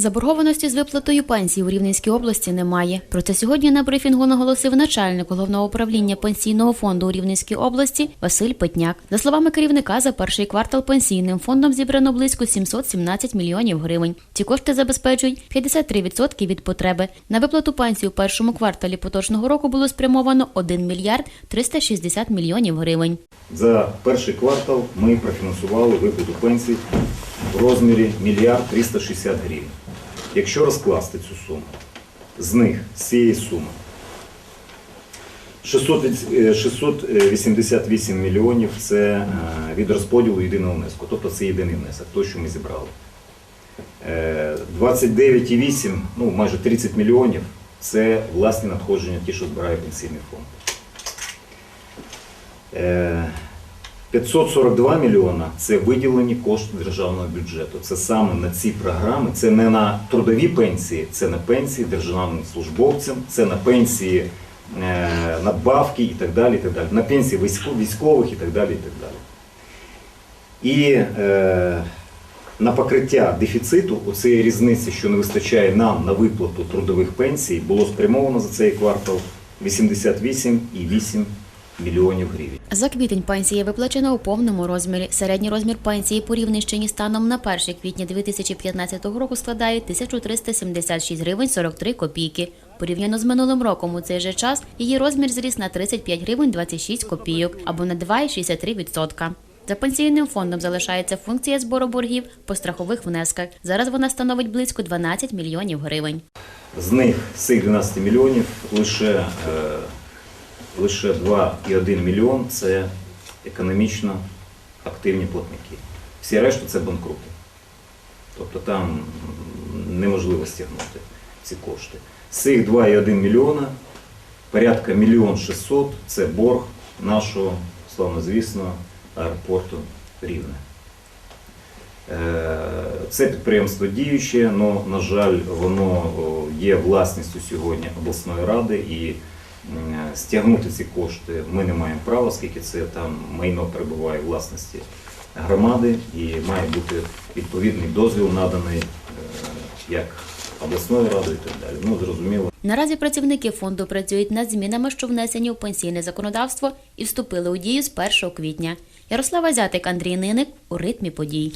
Заборгованості з виплатою пенсій у Рівненській області немає. Про це сьогодні на брифінгу наголосив начальник головного управління пенсійного фонду у Рівненській області Василь Петняк. За словами керівника, за перший квартал пенсійним фондом зібрано близько 717 мільйонів гривень. Ці кошти забезпечують 53% від потреби. На виплату пенсій у першому кварталі поточного року було спрямовано 1 мільярд 360 мільйонів гривень. За перший квартал ми профінансували виплату пенсій в розмірі мільярд 360 гривень. Якщо розкласти цю суму, з них, з цієї суми, 600 від- е, 688 мільйонів це е, від розподілу єдиного внеску, тобто це єдиний внесок, той, що ми зібрали. Е, 29,8, ну майже 30 мільйонів це власні надходження, ті, що збирає пенсійний фонд. Е, 542 мільйона це виділені кошти державного бюджету. Це саме на ці програми, це не на трудові пенсії, це на пенсії державним службовцям, це на пенсії е, надбавки і так далі. І так далі. На пенсії військових і так далі. І, так далі. і е, на покриття дефіциту оцієї різниці, що не вистачає нам на виплату трудових пенсій, було спрямовано за цей квартал 88,8 мільйонів гривень. За квітень пенсія виплачена у повному розмірі. Середній розмір пенсії по Рівненщині станом на 1 квітня 2015 року складає 1376 гривень 43 копійки. Порівняно з минулим роком у цей же час її розмір зріс на 35 гривень 26 копійок або на 2,63%. За пенсійним фондом залишається функція збору боргів по страхових внесках. Зараз вона становить близько 12 мільйонів гривень. З них з цих 12 мільйонів лише, е, лише 2,1 мільйон це економічно активні платники. Всі решта це банкрути. Тобто там неможливо стягнути ці кошти. З цих 2,1 мільйона порядка мільйон 600 це борг нашого, славнозвісного, аеропорту Рівне. Е, Це підприємство діюче, але, на жаль, воно є власністю сьогодні обласної ради і стягнути ці кошти ми не маємо права, оскільки це там майно перебуває власності громади і має бути відповідний дозвіл наданий е, як обласною радою і так далі. Ну, зрозуміло. Наразі працівники фонду працюють над змінами, що внесені у пенсійне законодавство і вступили у дію з 1 квітня. Ярослава Зятик, Андрій Ниник у ритмі подій.